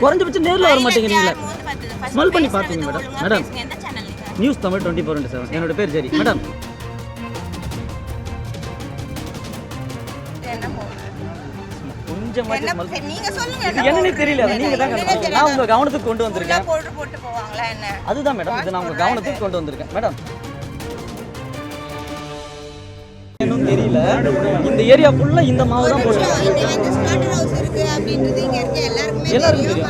குறைஞ்சபட்சம் நேரில் வர மாட்டேங்கிறீங்களே? ஸ்மெல் பண்ணி பார்த்தீங்க மேடம் ஒழுங்கா மேடம் பேசுங்க. எந்த சேனல் நீங்க news Tamil twenty four into seven என்னோட பேர் ஜெரி. மேடம் நீங்க என்னன்னே? தெரியல. தான். நான் உங்க கவனத்துக்கு கொண்டு வந்திருக்கேன். உள்ள போட்டு போட்டு போவாங்களா என்ன? அதுதான் மேடம் இது நான் உங்க கவனத்துக்கு கொண்டு வந்திருக்கேன். மேடம் இன்னும் தெரியல. இந்த ஏரியா ஃபுல்லா இந்த மாவு தான் இருக்க எல்லாருக்குமே தெரியும்.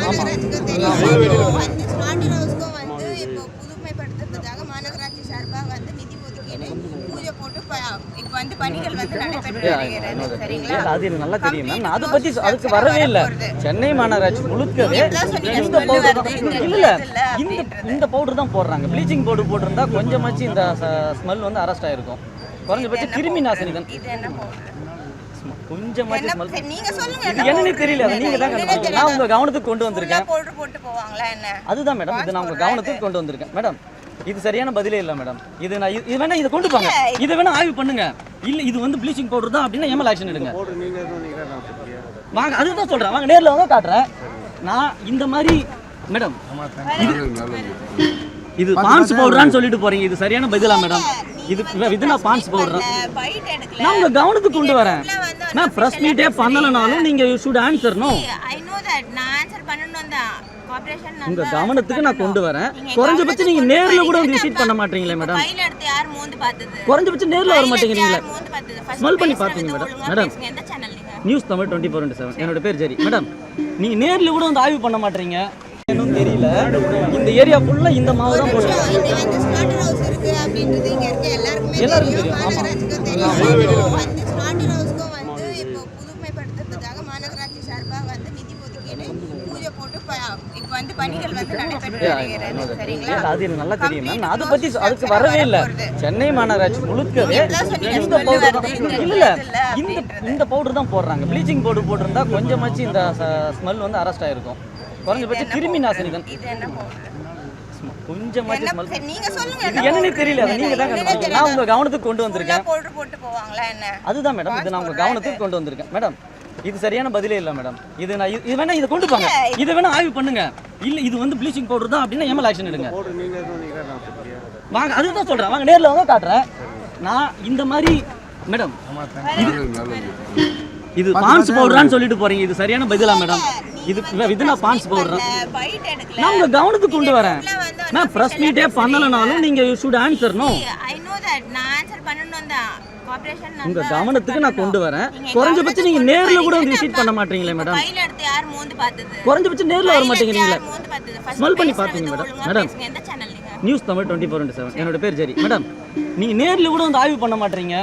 அது எனக்கு நல்லா தெரியும் மேம் நான் அதை பத்தி அதுக்கு வரவே இல்லை. சென்னை மாநகராட்சி முழுக்கவே இந்த பவுடர் இந்த இல்ல இந்த இந்த பவுடர் தான் போடுறாங்க. ப்ளீச்சிங் பவுடர் போட்டிருந்தா கொஞ்சமாச்சு இந்த ஸ்மெல் வந்து அரெஸ்ட் ஆயிருக்கும். குறைஞ்சபட்சம் கிருமி நாசினி தான். இது என்ன சரி, நீங்க சொல்லுங்க இது என்ன என்னன்னே போகுது? தெரியல அதை நீங்க தான். நான் உங்க கவனத்துக்கு கொண்டு வந்திருக்கேன். போட்டு போட்டு போவாங்களா என்ன? அதுதான் மேடம் இது நான் உங்க கவனத்துக்கு கொண்டு வந்திருக்கேன். மேடம் இது சரியான பதிலே இல்லை மேடம் இது நான் இது- இது வேணா இதை கொண்டு போங்க இதை வேணா ஆய்வு பண்ணுங்க. இல்ல இது வந்து ப்ளீச்சிங் பவுடர் தான் அப்படின்னா எம்எல் ஆக்ஷன் எடுங்க? வாங்க அதுதான் சொல்றேன். வாங்க நேர்ல காட்டுறேன். நான் இந்த மாதிரி மேடம் இது பான்ஸ் பவுடரான்னு சொல்லிட்டு போறீங்க. இது சரியான பதிலா மேடம் இது இது நான் பான்ஸ் பவுடர் பைட் எடுக்கல. நான் உங்க கவனத்துக்கு கொண்டு வரேன். நான் ப்ரெஸ் மீட்டே பண்ணலனாலும் நீங்க you should answer no I know that நான் ஆன்சர் பண்ணனும் தான் கோஆபரேஷன் உங்க கவனத்துக்கு நான் கொண்டு வரேன். குறைஞ்சபட்சம் நீங்க நேர்ல கூட வந்து விசிட் பண்ண மாட்டீங்களே மேடம் ஃபைல் எடுத்து யார் மோந்து பார்த்தது? குறைஞ்சபட்சம் நேர்ல வர First ஸ்மெல் பண்ணி பேசுறது பார்த்தீங்க மேடம் மேடம் பேசுங்க. எந்த சேனல் நீங்க? News Tamil twenty four into seven என்னோட பேர் ஜெரி. மேடம் நீங்க நேர்ல கூட வந்து ஆய்வு பண்ண மாட்டீங்க. இன்னும் தெரியல. இந்த ஏரியா ஃபுல்லா இந்த மாவு தான் போடுறாங்க. எல்லாருக்குமே தெரியும். தெரியும், ஆமா. மாநகராட்சிக்கும் தெரியும் வந்து ஸ்லாட்டர் ஹவுஸ்க்கும் வந்து இப்போ புதுமைப்படுத்துறதுக்காக மாநகராட்சி சார்பாக வந்து நிதி ஒதுக்கீடு பூஜை போட்டு ப- இப்போ வந்து பணிகள் வந்து நடைபெற்று வருகிறது. சரிங்களா? இல்ல, அது எனக்கு நல்லா தெரியும். மேம் அதை பத்தி அதுக்கு வரவே இல்லை. சென்னை மாநகராட்சி முழுக்கவே இந்த பவுடர் இல்ல இந்த இந்த பவுடர் தான் போடுறாங்க. ப்ளீச்சிங் பவுடர் போட்டிருந்தா கொஞ்சமாச்சு இந்த ஸ்மெல் வந்து அரெஸ்ட் ஆயிருக்கும். குறைஞ்சபட்சம் கிருமி நாசினி தான் இது என்ன நீங்க சொல்லுங்க. என்னன்னே? தெரியல. நீங்க தான். நான் உங்க கவனத்துக்கு கொண்டு வந்திருக்கேன். உள்ள போட்டு போட்டு போவாங்களா என்ன? அதுதான் மேடம் இது நான் உங்க கவனத்துக்கு கொண்டு வந்திருக்கேன். மேடம் இது சரியான பதிலே இல்லை மேடம் இது நான் இது- இது வேணா இதை கொண்டு போங்க. இதை வேணா ஆய்வு பண்ணுங்க. இல்ல இது வந்து ப்ளீச்சிங் பவுடர் தான் அப்படின்னா எம்எல் ஆக்ஷன் எடுங்க? வாங்க அதுதான் சொல்றேன். வாங்க நேர்ல வாங்க காட்டுறேன். நான் இந்த மாதிரி மேடம் இது பான்ஸ் பவுடரான்னு சொல்லிட்டு போறீங்க. இது சரியான பதிலா மேடம் இது இது நான் பான்ஸ் பவுடர் பைட் எடுக்கல. நான் உங்க கவனத்துக்கு கொண்டு வரேன். நான் ப்ரெஸ் மீட்டே பண்ணலனாலும் நீங்க you should answer no I know that நான் ஆன்சர் பண்ணனும் தான் உங்க கவனத்துக்கு நான் கொண்டு வரேன். குறைஞ்சபட்சம் நீங்க நேர்ல கூட வந்து விசிட் பண்ண மாட்டீங்களே மேடம் ஃபைல் எடுத்து யார் மோந்து பார்த்தது? குறைஞ்சபட்சம் நேர்ல வர மாட்டேங்கிறீங்களே ஸ்மெல் பண்ணி பேசுறது பார்த்தீங்க மேடம் மேடம் பேசுங்க. எந்த சேனல் நீங்க? News Tamil twenty four into seven என்னோட பேர் ஜெரி. மேடம் நீங்க நேர்ல கூட வந்து ஆய்வு பண்ண மாட்டீங்க.